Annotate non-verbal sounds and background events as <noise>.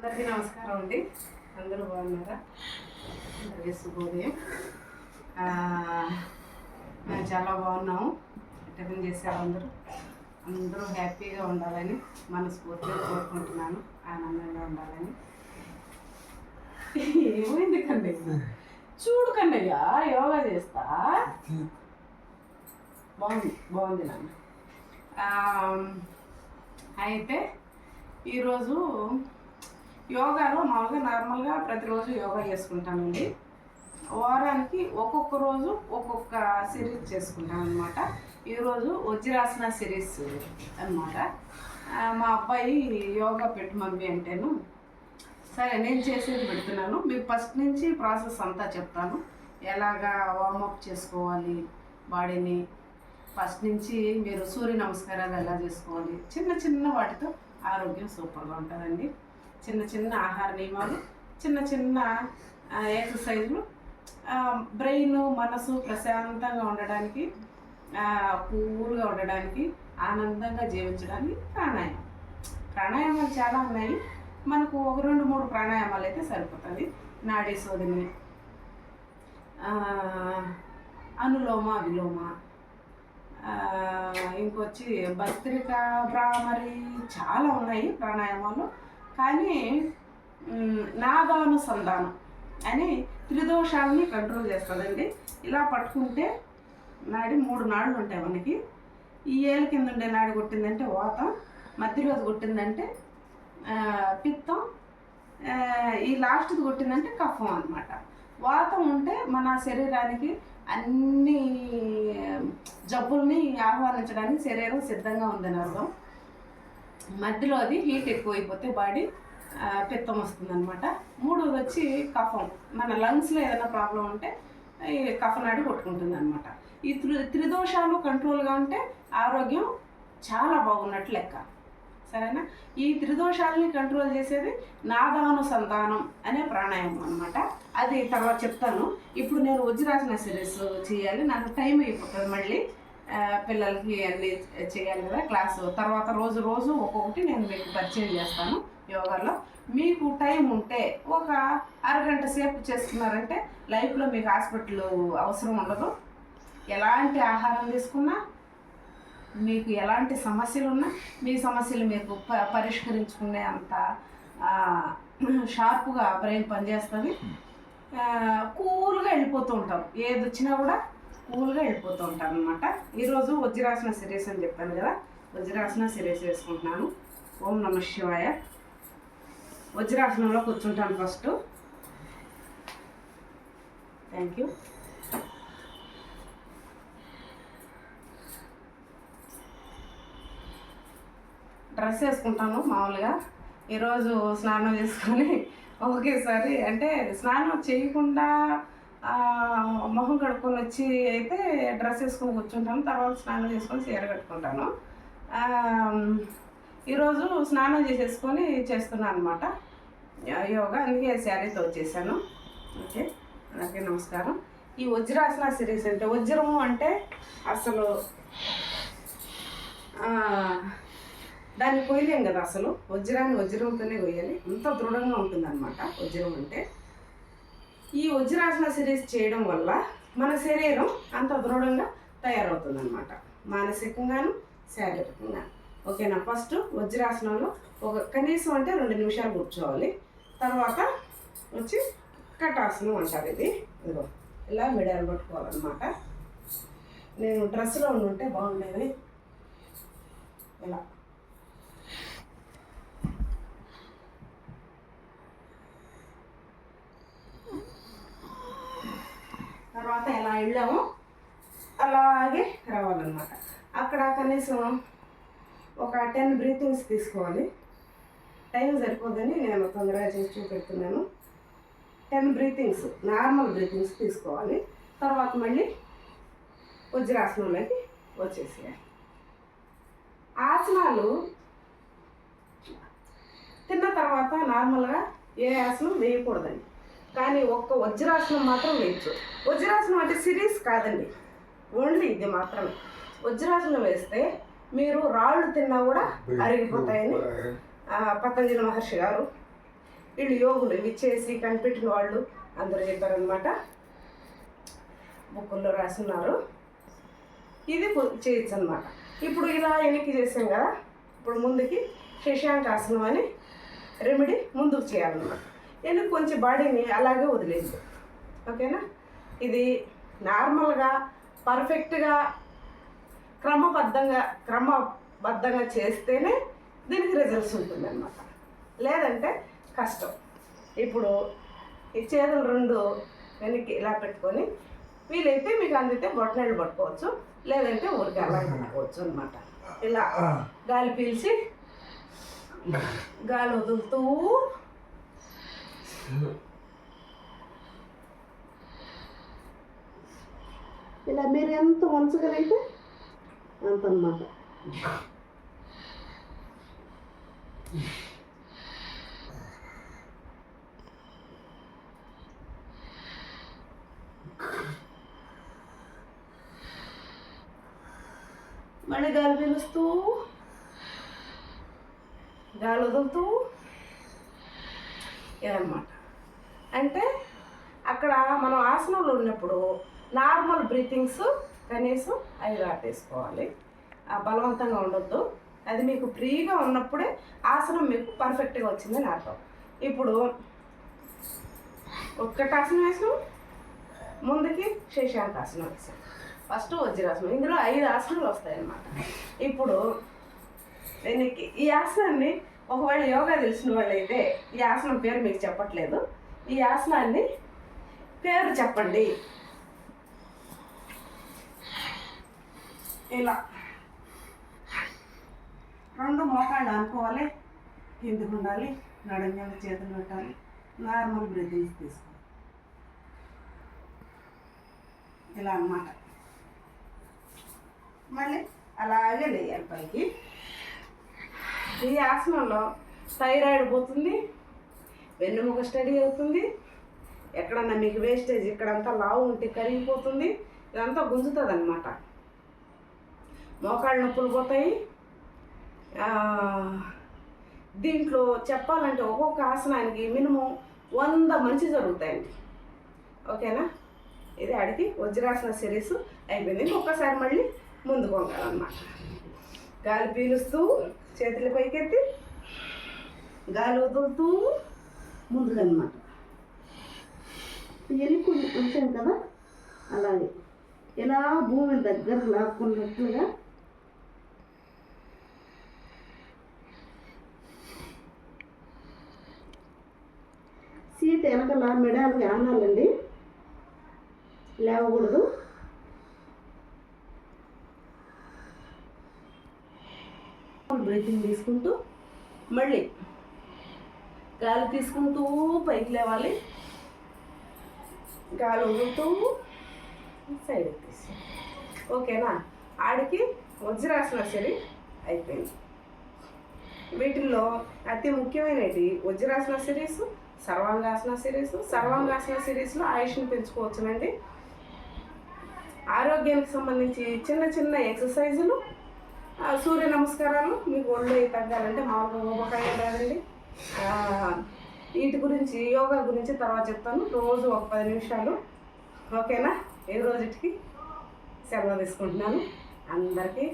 అందరికీ నమస్కారం అండి. అందరూ బాగున్నారా? అందరికీ శుభోదయం. మేము చాలా బాగున్నాము. టిఫిన్ చేశారు అందరూ. అందరూ హ్యాపీగా ఉండాలని మనస్ఫూర్తిగా కోరుకుంటున్నాను. ఆనందంగా ఉండాలని. ఏమైంది కన్నయ్య? చూడు కన్నయ్య యోగా చేస్తా. బాగుంది బాగుంది నాన్న. అయితే ఈరోజు యోగాలో మామూలుగా నార్మల్గా ప్రతిరోజు యోగా చేసుకుంటానండి. వారానికి ఒక్కొక్క రోజు ఒక్కొక్క సిరీస్ చేసుకుంటాను అనమాట ఈరోజు వజ్రాసన సిరీస్ అనమాట మా అబ్బాయి యోగా పెట్టు మమ్మీ అంటేను సరే నేను చేసేది పెడుతున్నాను. మీకు ఫస్ట్ నుంచి ప్రాసెస్ అంతా చెప్తాను. ఎలాగా వార్మప్ చేసుకోవాలి బాడీని? ఫస్ట్ నుంచి మీరు సూర్య నమస్కారాలు ఎలా చేసుకోవాలి? చిన్న చిన్న వాటితో ఆరోగ్యం సూపర్గా ఉంటుందండి. చిన్న చిన్న ఆహార నియమాలు చిన్న చిన్న ఎక్సర్సైజులు బ్రెయిన్ మనసు ప్రశాంతంగా ఉండడానికి కూల్గా ఉండడానికి ఆనందంగా జీవించడానికి ప్రాణాయామం. ప్రాణాయామాలు చాలా ఉన్నాయి. మనకు ఒక రెండు మూడు ప్రాణాయామాలు అయితే సరిపోతుంది నాడీ శోధిని అనులోమ విలోమ ఇంకొచ్చి భస్త్రిక భ్రామరి చాలా ఉన్నాయి ప్రాణాయామాలు. కానీ మ్, నాదానుసంధానం అని త్రిదోషాలని కంట్రోల్ చేస్తుందండి. ఇలా పట్టుకుంటే నాడి మూడు నాడులు ఉంటాయి మనకి. ఈ ఏళ్ళ కింద ఉండే నాడు కొట్టిందంటే వాతం రోజు కొట్టిందంటే పిత్తం ఈ లాస్ట్ది కొట్టిందంటే కఫం అన్నమాట. వాతం ఉంటే మన శరీరానికి అన్ని జబ్బుల్ని ఆహ్వానించడానికి శరీరం సిద్ధంగా ఉందని అర్థం. మధ్యలో అది హీట్ ఎక్కువైపోతే బాడీ పిత్తం వస్తుంది అనమాట మూడోది వచ్చి కఫం. మన లంగ్స్లో ఏదైనా ప్రాబ్లం ఉంటే ఈ కఫనాడి కొట్టుకుంటుంది అనమాట ఈ త్రి త్రిదోషాలు కంట్రోల్గా ఉంటే ఆరోగ్యం చాలా బాగున్నట్లు లెక్క. సరేనా? ఈ త్రిదోషాలని కంట్రోల్ చేసేది నాదానుసంధానం అనే ప్రాణాయామం అనమాట అది తర్వాత చెప్తాను. ఇప్పుడు నేను వజ్రాసన సిరీస్ చేయాలి. నాకు టైం అయిపోతుంది మళ్ళీ. పిల్లలకి అన్ని చేయాలి కదా క్లాసు. తర్వాత రోజు రోజు ఒక్కొక్కటి నేను మీకు పరిచయం చేస్తాను యోగాలో. మీకు టైం ఉంటే ఒక అరగంట సేపు చేసుకున్నారంటే లైఫ్లో మీకు హాస్పిటల్ అవసరం ఉండదు. ఎలాంటి ఆహారం తీసుకున్నా మీకు ఎలాంటి సమస్యలు ఉన్నా మీ సమస్యలు మీకు ప పరిష్కరించుకునే అంత షార్ప్గా బ్రెయిన్ పనిచేస్తుంది. కూల్గా వెళ్ళిపోతూ ఉంటాం. ఏది వచ్చినా కూడా కూల్గా వెళ్ళిపోతూ ఉంటాం అనమాట ఈరోజు వజ్రాసన సిరీస్ అని చెప్పాను కదా వజ్రాసన సిరీస్ వేసుకుంటున్నాను. ఓం నమ శివాయ. వజ్రాసనంలో కూర్చుంటాను ఫస్ట్. థ్యాంక్ యూ డ్రెస్ వేసుకుంటాను మామూలుగా. ఈరోజు స్నానం చేసుకొని <laughs> ఒకేసారి అంటే స్నానం చేయకుండా మొహం కడుక్కొని వచ్చి అయితే డ్రెస్ వేసుకొని కూర్చుంటాను తర్వాత స్నానం చేసుకొని చీర కట్టుకుంటాను. ఈరోజు స్నానం చేసేసుకొని చేస్తున్నాను అనమాట యోగా అందుకే శారీతో వచ్చేసాను ఓకే అలాగే నమస్కారం. ఈ వజ్రాసన సిరీస్ అంటే వజ్రము అంటే అసలు దాన్ని కొయ్యలేం కదా అసలు. వజ్రాన్ని వజ్రంతోనే కొయ్యాలి. అంత దృఢంగా ఉంటుంది అనమాట వజ్రం అంటే. ఈ వజ్రాసన సిరీస్ చేయడం వల్ల మన శరీరం అంత దృఢంగా తయారవుతుంది అనమాట మానసికంగాను శారీరకంగా ఓకేనా? ఫస్ట్ వజ్రాసనంలో ఒక కనీసం అంటే రెండు నిమిషాలు కూర్చోవాలి. తర్వాత వచ్చి కటాసనం అంటారు ఇది. ఇదిగో ఇలా మిడాలు పట్టుకోవాలన్నమాట. నేను డ్రెస్లో ఉండుంటే బాగుండేది. ఇలా తర్వాత ఎలా అలాగే రావాలన్నమాట. అక్కడ కనీసం ఒక టెన్ బ్రీతింగ్స్ తీసుకోవాలి. టైం సరిపోదని నేను తొందరగా చేసి చూపెడుతున్నాను. టెన్ బ్రీతింగ్స్ నార్మల్ బ్రీతింగ్స్ తీసుకోవాలి. తర్వాత మళ్ళీ వజ్రాసనంలోకి వచ్చేసేయాలి. ఆసనాలు తిన్న తర్వాత నార్మల్గా ఏ ఆసనం వేయకూడదండి. కానీ ఒక్క వజ్రాసనం మాత్రం వేయచ్చు. వజ్రాసనం అంటే సిరీస్ కాదండి. ఓన్లీ ఇది మాత్రమే. వజ్రాసనం వేస్తే మీరు రాళ్ళు తిన్నా కూడా అరిగిపోతాయని పతంజలి మహర్షి గారు వీళ్ళు యోగులు ఇవి చేసి కనిపెట్టిన వాళ్ళు అందరూ చెప్పారనమాట బుక్కుల్లో రాసున్నారు. ఇది చేయొచ్చు అనమాట ఇప్పుడు ఇలా వెనక్కి చేసాం కదా ఇప్పుడు ముందుకి శశాంకాసనం అని రెమెడీ ముందుకు చేయాలన్నమాట. వెనక్కి కొంచెం బాడీని అలాగే వదిలేదు ఓకేనా? ఇది నార్మల్గా పర్ఫెక్ట్గా క్రమబద్ధంగా క్రమబద్ధంగా చేస్తేనే దీనికి రిజల్ట్స్ ఉంటుందన్నమాట. లేదంటే కష్టం. ఇప్పుడు ఈ చేతులు రెండు వెనక్కి ఇలా పెట్టుకొని వీలైతే మీకు అందితే బొట్టనీళ్ళు పట్టుకోవచ్చు లేదంటే ఊరికి అలా పట్టుకోవచ్చు అనమాట ఇలా గాలి పీల్చి గాలి వదులుతూ ఇలా మీరు ఎంత వంచగలిగితే అంత అన్నమాట మళ్ళీ గాలి పీలుస్తూ గాలి వదులుతూ ఇదన్నమాట అంటే అక్కడ మనం ఆసనంలో ఉన్నప్పుడు నార్మల్ బ్రీతింగ్స్ కనీసం ఐదు ఆటేసుకోవాలి ఆ బలవంతంగా ఉండొద్దు. అది మీకు ఫ్రీగా ఉన్నప్పుడే ఆసనం మీకు పర్ఫెక్ట్గా వచ్చిందని అర్థం. ఇప్పుడు ఒక్కటి ఆసనం వేసాం ముందుకి శేషాంకాసనం వేసాం. ఫస్ట్ వజ్రాసనం. ఇందులో ఐదు ఆసనాలు వస్తాయన్నమాట. ఇప్పుడు దీనికి ఈ ఆసనాన్ని ఒకవేళ యోగా తెలిసిన వాళ్ళైతే ఈ ఆసనం పేరు మీకు చెప్పట్లేదు. ఈ ఆసనాన్ని పేరు చెప్పండి. ఇలా. రెండు మోకాళ్ళు అనుకోవాలి కిందికి ఉండాలి. నడుం కింద చేతులు పెట్టాలి. నార్మల్ బ్రీతింగ్స్ తీసుకోవాలి. ఇలా అన్నమాట. మళ్ళీ అలాగే లేయాలి పైకి. ఈ ఆసనంలో థైరాయిడ్ పోతుంది. వెన్నుముక స్టడీ అవుతుంది. ఎక్కడన్నా మీకు వేస్టేజ్ ఇక్కడంతా లావు ఉంటే కరిగిపోతుంది. ఇదంతా గుంజుతుంది అనమాట మోకాళ్ళ నొప్పులు పోతాయి. దీంట్లో చెప్పాలంటే ఒక్కొక్క ఆసనానికి మినిమం వంద మంచి జరుగుతాయండి. ఓకేనా? ఇది అడిగి వజ్రాసన సిరీస్ అయిపోయింది. ఇంకొకసారి మళ్ళీ ముందుకు వంగాలన్నమాట. గాలి పీలుస్తూ చేతులు పైకెత్తి గాలి వదులుతూ ముందుకన్నమాట ఎలుకు వచ్చాను కదా? అలాగే. ఇలా భూమి దగ్గర లాక్కున్నట్లుగా సీత వెనకల మెడాలకి ఆనాలండి. లేవకూడదు. బ్రీతింగ్ తీసుకుంటూ మళ్ళీ గాలి తీసుకుంటూ పైకి లేవాలి. గాలి వదులుతూ సైడ్ తీసి ఓకేనా? ఆడికి వజ్రాసన సరి అయిపోయింది. వీటిల్లో అతి ముఖ్యమైనది వజ్రాసన సిరీస్ సర్వాంగాసన సిరీస్ సర్వాంగాసన సిరీస్లో ఆయుష్ని పెంచుకోవచ్చునండి. ఆరోగ్యానికి సంబంధించి చిన్న చిన్న ఎక్సర్సైజులు సూర్య నమస్కారాలు మీకు ఒళ్ళు తగ్గాలంటే మామూలుగా ఊబకాయ లేదండి వీటి గురించి యోగా గురించి తర్వాత చెప్తాను. రోజు ఒక పది నిమిషాలు. ఓకేనా? ఏ రోజుకి? సెలవు తీసుకుంటున్నాను. అందరికీ